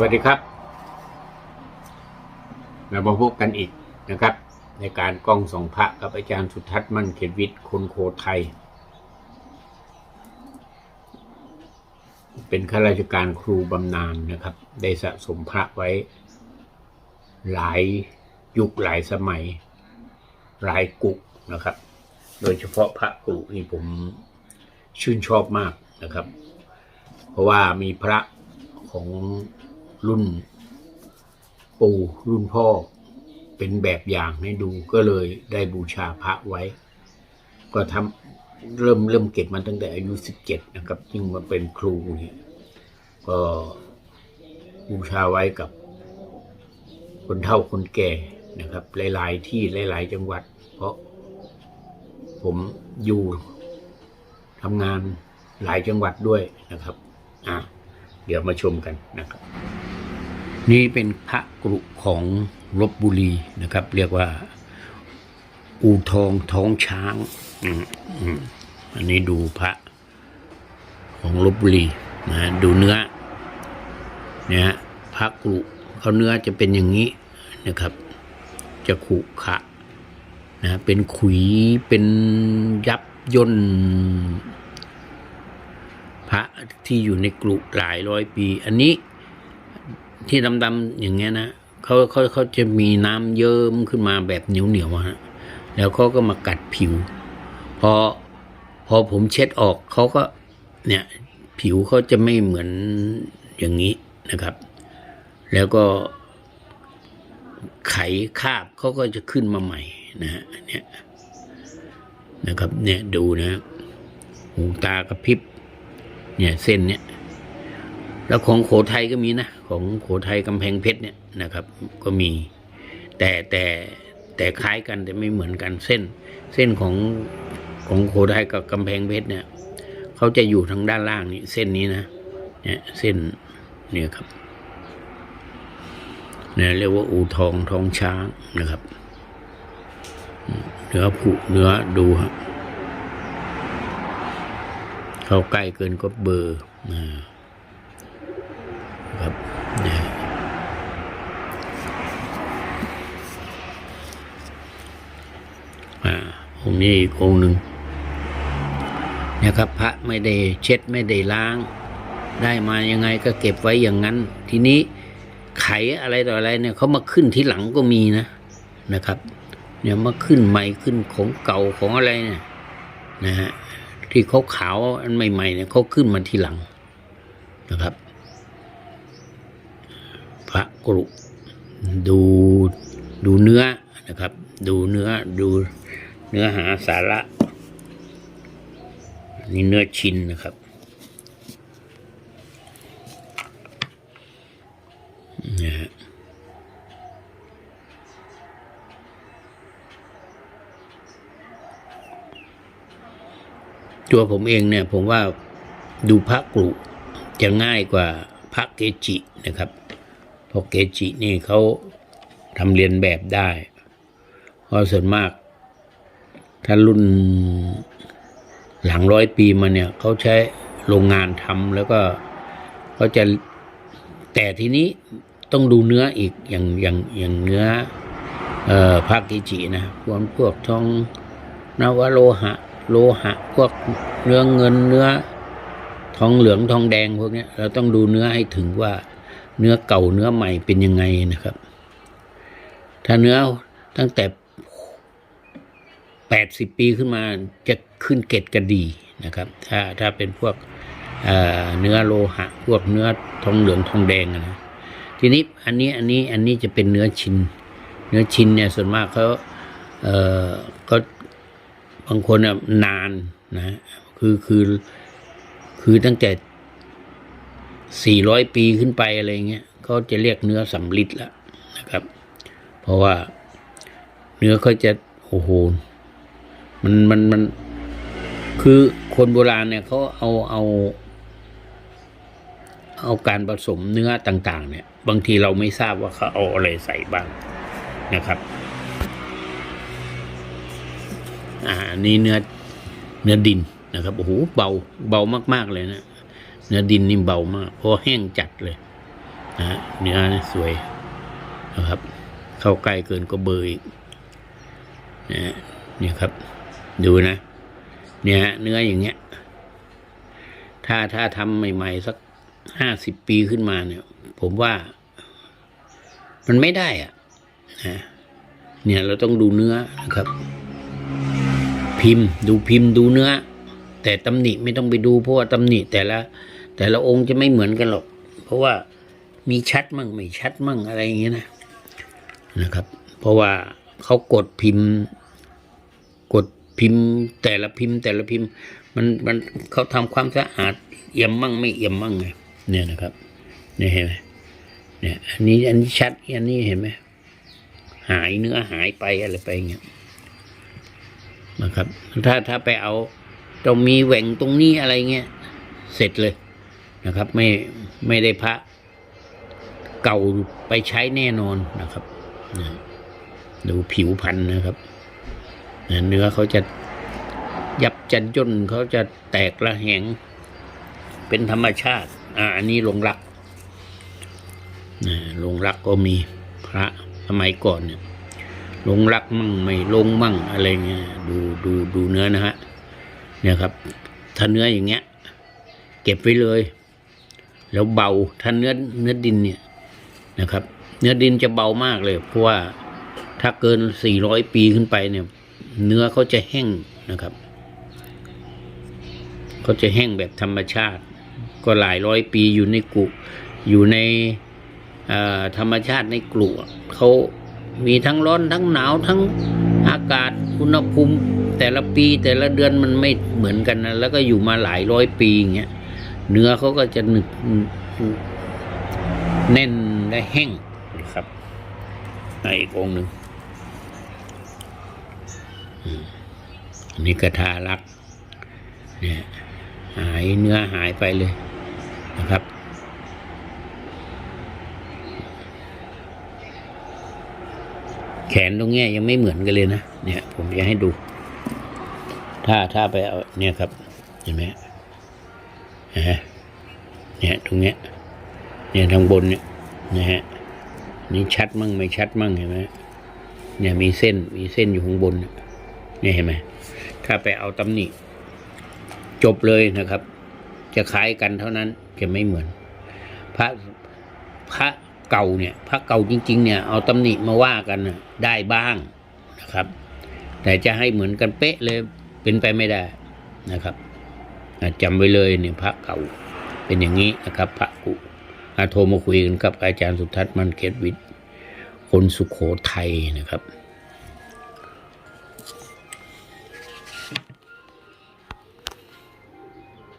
วัสดีครับเรามาพบกันอีกนะครับ ในการกล้องส่องพระกับอาจารย์สุทัศน์มั่นเขตวิทย์คนโคไทย เป็นข้าราชการครูบำนาญนะครับ ได้สะสมพระไว้ หลายยุคหลายสมัย หลายกุนะครับ โดยเฉพาะพระกุนี่ผมชื่นชอบมากนะครับ เพราะว่ามีพระของ รุ่นปู่รุ่นพ่อเป็นแบบอย่างให้ดูก็เลยได้บูชาพระไว้ ก็ทำเริ่มเริ่มเก็บมาตั้งแต่อายุสิบเจ็ดนะครับยิ่งมาเป็นครูเนี่ยก็บูชาไว้กับคนเฒ่าคนแก่นะครับ หลาย ๆ ที่หลาย ๆ จังหวัด เพราะผมอยู่ทำงานหลายจังหวัดด้วยนะครับ อะ เดี๋ยวมาชมกันนะครับ นี่เป็นพระกรุของลบบุรีนะครับ เรียกว่า อูทองท้องช้างอันนี้ดูพระของลบบุรีนะดูเนื้อเนี่ยพระกรุเขาเนื้อจะเป็นอย่างนี้นะครับ จะขุขะนะเป็นขุยเป็นยับย่นพระที่อยู่ในกรุหลายร้อยปี อันนี้ ที่ดำๆอย่างเงี้ยนะเขาเขาเขาจะมีน้ำเยิ้มขึ้นมาแบบเหนียวเหนียวฮะแล้วเขาก็มากัดผิว พอพอผมเช็ดออกเขาก็เนี่ยผิวเขาจะไม่เหมือนอย่างนี้นะครับ แล้วก็ไขคาบเขาก็จะขึ้นมาใหม่นะฮะเนี่ยนะครับเนี่ยดูนะหูตากระพริบเนี่ยเส้นเนี่ยแล้วของโขไทยก็มีนะ ของโขทัยกำแพงเพชรเนี่ยนะครับ ก็มีแต่แต่แต่คล้ายกันแต่ไม่เหมือนกันเส้น เส้นของของโขทัยกับกำแพงเพชรเนี่ยเขาจะอยู่ทางด้านล่างนี่เส้นนี้นะเนี่ยเส้นเนี่ยครับเนี่ยเรียกว่าอูทองทองช้างนะครับเนื้อผุเนื้อดูครับเข้าใกล้เกินก็เบอร์นะครับเนี่ย องค์นี้อีกองค์หนึ่งนะครับพระไม่ได้เช็ดไม่ได้ล้าง ได้มายังไงก็เก็บไว้อย่างนั้น ทีนี้ไขอะไรต่ออะไรเนี่ยเขามาขึ้นที่หลังก็มีนะนะครับเนี่ยมาขึ้นใหม่ขึ้นของเก่าของอะไรเนี่ยนะฮะที่เขาขาวอันใหม่ๆเนี่ยเขาขึ้นมาทีหลังนะครับ พระกรุดูดูเนื้อนะครับ ดูเนื้อดู นื้อหาสาระนี่เนื้อชิ้นนะครับนะฮะตัวผมเองเนี่ยผมว่าดูพระกรุจะง่ายกว่าพระเกจินะครับ เพราะเกจินี่เขาทำเรียนแบบได้ เพราะส่วนมาก ถ้ารุ่นหลังร้อยปีมาเนี่ยเขาใช้โรงงานทำแล้วก็เขาจะแต่ทีนี้ต้องดูเนื้ออีกอย่างอย่างอย่างเนื้อออพระเกจินะพวกพวกทองนวโลหะ โลหะ พวกเนื้อเงินเนื้อทองเหลืองทองแดงพวกนี้เราต้องดูเนื้อให้ถึงว่าเนื้อเก่าเนื้อใหม่เป็นยังไงนะครับ ถ้าเนื้อตั้งแต่ แปดสิบปีขึ้นมาจะขึ้นเกตกระดีนะครับ ถ้าถ้าเป็นพวกเเนื้อโลหะ พวกเนื้อทองเหลืองทองแดงอะนะทีนี้อันนี้อันนี้อันนี้จะเป็นเนื้อชิ้น เนื้อชิ้นเนี่ยส่วนมากเขาเอ่อก็บางคนน่ะนานนะคือคือคือตั้งแต่สี่ร้อยปีขึ้นไปอะไรเงี้ยก็จะเรียกเนื้อสำลิดล้วนะครับ เพราะว่าเนื้อเขาจะโอ้โห มันมันมัน คือคนโบราณเนี่ยเขาเอาเอา เอาการผสมเนื้อต่าง ๆ เนี่ย บางทีเราไม่ทราบว่าเขาเอาอะไรใส่บ้างนะครับอ่าอันนี้เนื้อเนื้อดินนะครับโอ้โหเบาเบามากๆเลยนะเนื้อดินนี่เบามากเพราะแห้งจัดเลยนะเนื้อสวยนะครับ เข้าใกล้เกินก็เบยอีกนะนี่ครับ ดูนะ เนี่ยเนื้ออย่างเงี้ย ถ้าถ้าทำใหม่ ๆ สักห้าสิบปีขึ้นมาเนี่ย ผมว่า มันไม่ได้อะนะเนี่ยเราต้องดูเนื้อนะครับ พิมพ์ดูพิมพ์ดูเนื้อ แต่ตำหนิไม่ต้องไปดูเพราะว่าตำหนิแต่ละแต่ละองค์จะไม่เหมือนกันหรอก เพราะว่ามีชัดมั่งไม่ชัดมั่งอะไรอย่างเงี้ยนะนะครับ เพราะว่าเขากดพิมพ์ กด พิมพ์ แต่ละพิมพ์แต่ละพิมพ์ มันมันเขาทำความสะอาดเอี่ยมมั่งไม่เอี่ยมมั่งไงเนี่ยนะครับเนี่ยเห็นไหมเนี่ยอันนี้อันนี้ชัดอันนี้เห็นไหมหายเนื้อหายไปอะไรไปเงี้ยนะครับ ถ้าถ้าไปเอาต้องมีแหว่งตรงนี้อะไรเงี้ยเสร็จเลยนะครับ ไม่ไม่ได้พระเก่าไปใช้แน่นอนนะครับนะดูผิวพันธุ์นะครับ เนื้อเขาจะยับจันย่นเขาจะแตกระแหง เป็นธรรมชาติ อ่าอันนี้ลงรักนะลงรักก็มีพระสมัยก่อนเนี่ยลงรักมั่งไม่ลงมั่งอะไรเงี้ยดูดูดูเนื้อนะฮะเนี่ยครับ ถ้าเนื้ออย่างเงี้ย เก็บไว้เลย แล้วเบาถ้าเนื้อเนื้อดินเนี่ยนะครับ เนื้อดินจะเบามากเลย เพราะว่าถ้าเกินสี่ร้อยปีขึ้นไปเนี่ย เนื้อเขาจะแห้งนะครับเขาจะแห้งแบบธรรมชาติ ก็หลายร้อยปีอยู่ในกุอยู่ในธรรมชาติในกลุ่เขามีทั้งร้อนทั้งหนาวทั้งอากาศอุณหภูมิแต่ละปีแต่ละเดือนมันไม่เหมือนกันนะแล้วก็อยู่มาหลายร้อยปีอย่างเงี้ยเนื้อเขาก็จะหนึบแน่นและแห้งนะครับในอีกองหนึ่ง อันนี้กระทารักเนี่ยหายเนื้อหายไปเลยนะครับ แขนตรงเนี้ยยังไม่เหมือนกันเลยนะ เนี่ย ผมจะให้ดู ถ้าถ้าไปเอาเนี่ยครับเห็นไหมนะฮะเนี่ยตรงเนี้ยเนี่ยทางบนเนี่ยนะฮะนี่ชัดมั่งไม่ชัดมั่งเห็นไหมเนี่ยมีเส้นมีเส้นอยู่ข้างบนเนี่ย นี่เห็นไหมถ้าไปเอาตำหนิจบเลยนะครับ จะคล้ายกันเท่านั้นจะไม่เหมือน พระพระเก่าเนี่ย พระเก่าจริง ๆ เนี่ยเอาตำหนิมาว่ากันได้บ้างนะครับ แต่จะให้เหมือนกันเป๊ะเลยเป็นไปไม่ได้นะครับจำไว้เลยเนี่ยพระเก่าเป็นอย่างนี้นะครับ พระกุอาโทรมาคุยกันกับอาจารย์สุทัศน์มันเกตวิทย์คนสุขโขทัยนะครับ